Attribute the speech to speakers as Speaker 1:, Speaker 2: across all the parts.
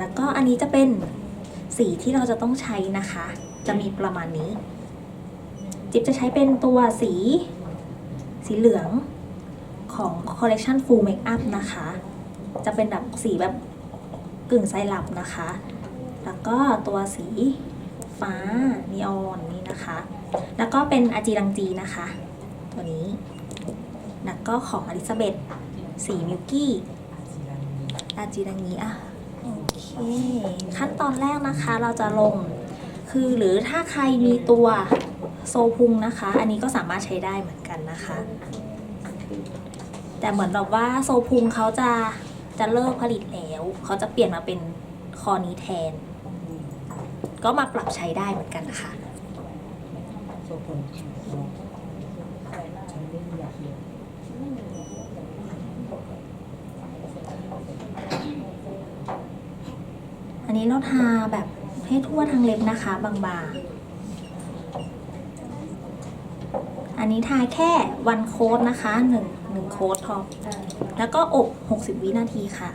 Speaker 1: แล้วก็อันนี้จะเป็นสีที่เราจะต้องใช้นะคะ จะมีประมาณนี้ จิ๊บจะใช้เป็นตัวสี สีเหลืองของ Collection Full Makeup นะคะ จะเป็นแบบสีแบบกึ่งไซรัปนะคะ แล้วก็ตัวสีฟ้านีออนนี่นะคะ แล้วก็เป็นอาจีรังจีนะคะ ตัวนี้ แล้วก็ของอลิซาเบธสีมิลกี้อาจีรังนี้อะ เคขั้นตอนแรกนะคะเราจะลง คือหรือถ้าใครมีตัวโซพุงนะคะ อันนี้ก็สามารถใช้ได้เหมือนกันนะคะ แต่เหมือนแบบว่าโซพุงเขาจะจะเลิกผลิตแล้วเขาจะเปลี่ยนมาเป็นคอนี้แทน ก็มาปรับใช้ได้เหมือนกันนะคะ
Speaker 2: โซคนฉันไม่ อัน
Speaker 1: นี้เราทาแบบให้ทั่วทั้งเล็บนะคะ บางๆ อันนี้ทาแค่วันโค้ดนะคะหนึ่งหนึ่งโค้ดพอแล้วก็อบ 60 วินาทีค่ะ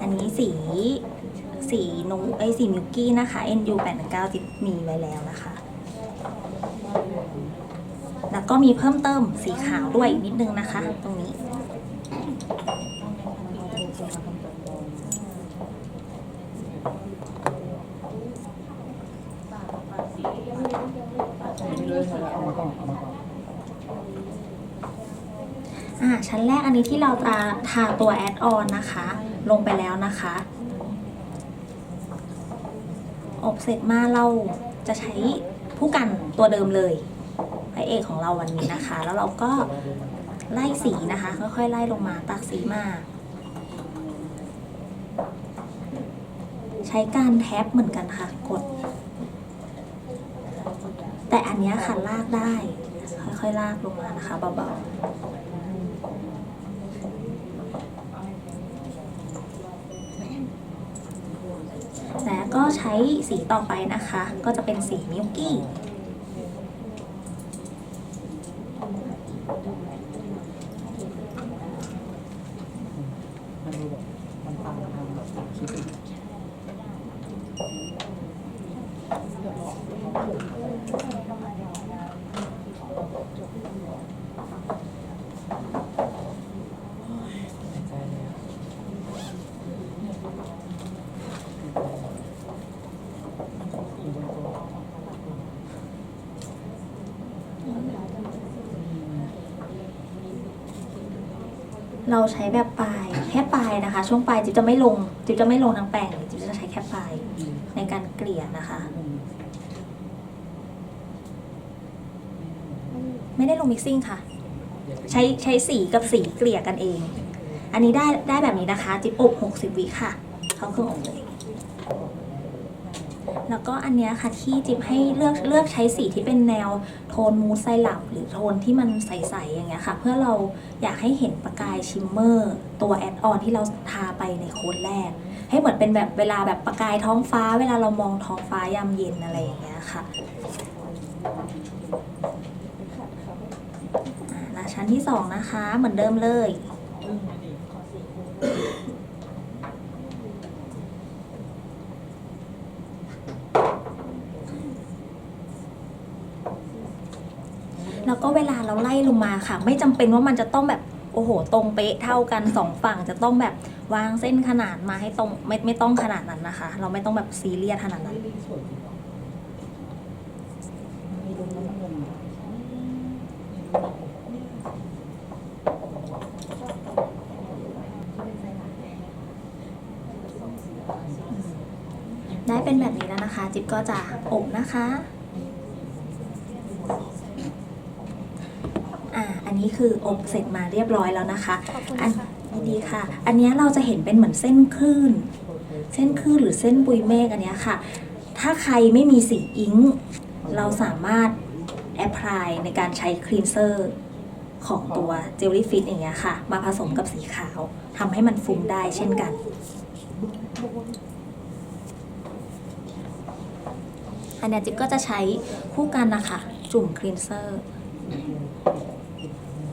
Speaker 1: อันนี้สีสีนูไอยสีมิลกี้นะคะ NU 8 9จิมีไว้แล้วนะคะ แล้วก็มีเพิ่มเติมสีขาวด้วยนิดนึงนะคะ ตรงนี้
Speaker 2: เอามาก่อนเอามาก่อน
Speaker 1: อ่าชั้นแรกอันนี้ที่เราจะทาตัวแอดออนนะคะ ลงไปแล้วนะคะ อบเสร็จมาเราจะใช้ผู้กันตัวเดิมเลยพระเอกของเราวันนี้นะคะ แล้วเราก็ไล่สีนะคะ ค่อยๆไล่ลงมาตักสีมาใช้การแท็บเหมือนกันค่ะ กด แต่อันนี้ค่ะลากได้ ค่อยๆลากลงมานะคะเบาๆ แล้วก็ใช้สีต่อไปนะคะ ก็จะเป็นสีมิลกี้
Speaker 2: มันมันปังทำแบบคิด
Speaker 1: เราใช้แบบปลายแค่ปลายนะคะ ช่วงปลายจิ๊บจะไม่ลงจิ๊บจะไม่ลงทั้งแปรงจิ๊บจะใช้แค่ปลายในการเกลี่ยนะคะ ไม่ได้ลงมิกซิ่งค่ะ ใช้ใช้สีกับสีเกลี่ยกันเอง อันนี้ได้ได้แบบนี้นะคะ จิ๊บอบ60วิค่ะ เข้าเครื่องอบเลย แล้วก็อันเนี้ยค่ะที่จิบให้เลือกเลือกใช้สีที่เป็นแนวโทนมูสไซรัปหรือโทนที่มันใสๆอย่างเงี้ยค่ะ เพื่อเราอยากให้เห็นประกายชิมเมอร์ตัวแอดออนที่เราทาไปในโค้ดแรก ให้เหมือนเป็นแบบเวลาแบบประกายท้องฟ้า เวลาเรามองท้องฟ้ายามเย็นอะไรอย่างเงี้ยค่ะอ่าชั้นที่สองนะคะ เหมือนเดิมเลย แล้วก็เวลาเราไล่ลงมาค่ะ ไม่จำเป็นว่ามันจะต้องแบบโอ้โห ตรงเป๊ะเท่ากันสองฝั่งจะต้องแบบวางเส้นขนาดมาให้ตรงไม่ไม่ต้องขนาดนั้นนะคะ เราไม่ต้องแบบซีเรียสขนาดนั้น
Speaker 2: สวยดีมีลมน้ำเงิน
Speaker 1: ได้เป็นแบบนี้แล้วนะคะ จิ๊บก็จะอบนะคะ อ่า อั นนี้คืออบเสร็จมาเรียบร้อยแล้วนะคะอันดีค่ะ อันเนี้ยเราจะเห็นเป็นเหมือนเส้นคลื่น เส้นคลื่นหรือเส้นปุยเมฆอันเนี้ยค่ะ ถ้าใครไม่มีสีอิงค์เราสามารถแอพพลายในการใช้คลีนเซอร์ของตัวเจลลี่ฟิตอย่างเงี้ยค่ะ มาผสมกับสีขาวทำให้มันฟุ้งได้เช่นกัน อันเนี้ยจิ๊บก็จะใช้คู่กันนะคะ จุ่มคลีนเซอร์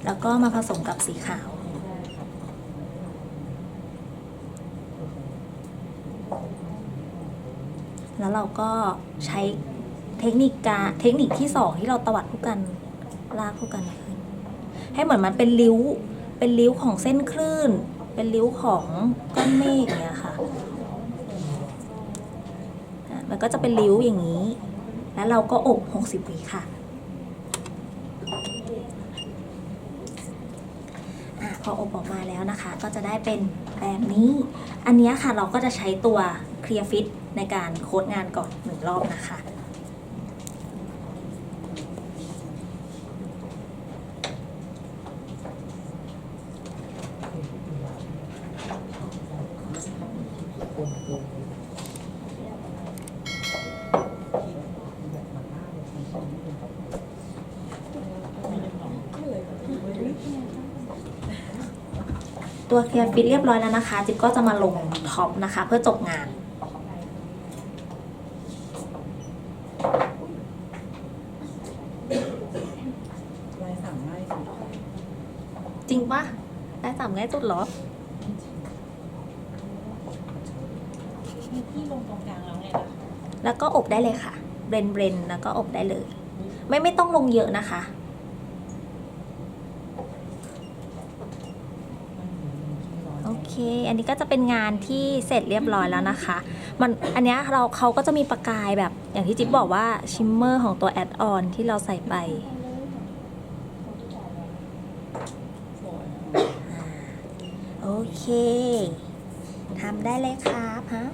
Speaker 1: แล้วก็มาผสมกับสีขาว แล้วเราก็ใช้เทคนิคการเทคนิคที่สองที่เราตวัดคู่กันลากคู่กันขึ้นให้เหมือนมันเป็นริ้ว เป็นริ้วของเส้นคลื่น เป็นริ้วของก้อนเมฆเนี่ยค่ะ มันก็จะเป็นริ้วอย่างนี้ แล้วเราก็อบ 60วิค่ะ อะพออบออกมาแล้วนะคะ ก็จะได้เป็นแบบนี้ อันนี้ค่ะเราก็จะใช้ตัว Clear Fit ในการโค้ดงานก่อนหนึ่งรอบนะคะ ตัวเคลียร์ฟิตเรียบร้อยแล้วนะคะ จิ๊บก็จะมาลงท็อปนะคะ เพื่อจบงาน
Speaker 2: ลายสั่งง่ายสุด
Speaker 1: จริงปะได้สามง่ายสุดเหรอ
Speaker 3: มีที่ลงตรงกลางแล้วไงล่ะ
Speaker 1: แล้วก็อบได้เลยค่ะ เบรนเบรนแล้วก็อบได้เลย ไม่ไม่ต้องลงเยอะนะคะ โอ เค อันนี้ก็จะเป็นงานที่เสร็จเรียบร้อยแล้วนะคะ มันอันนี้เราเขาก็จะมีประกายแบบอย่างที่จิ๊บบอกว่าชิมเมอร์ของตัวแอดออนที่เราใส่ไปโอเคทำได้เลยครับฮะ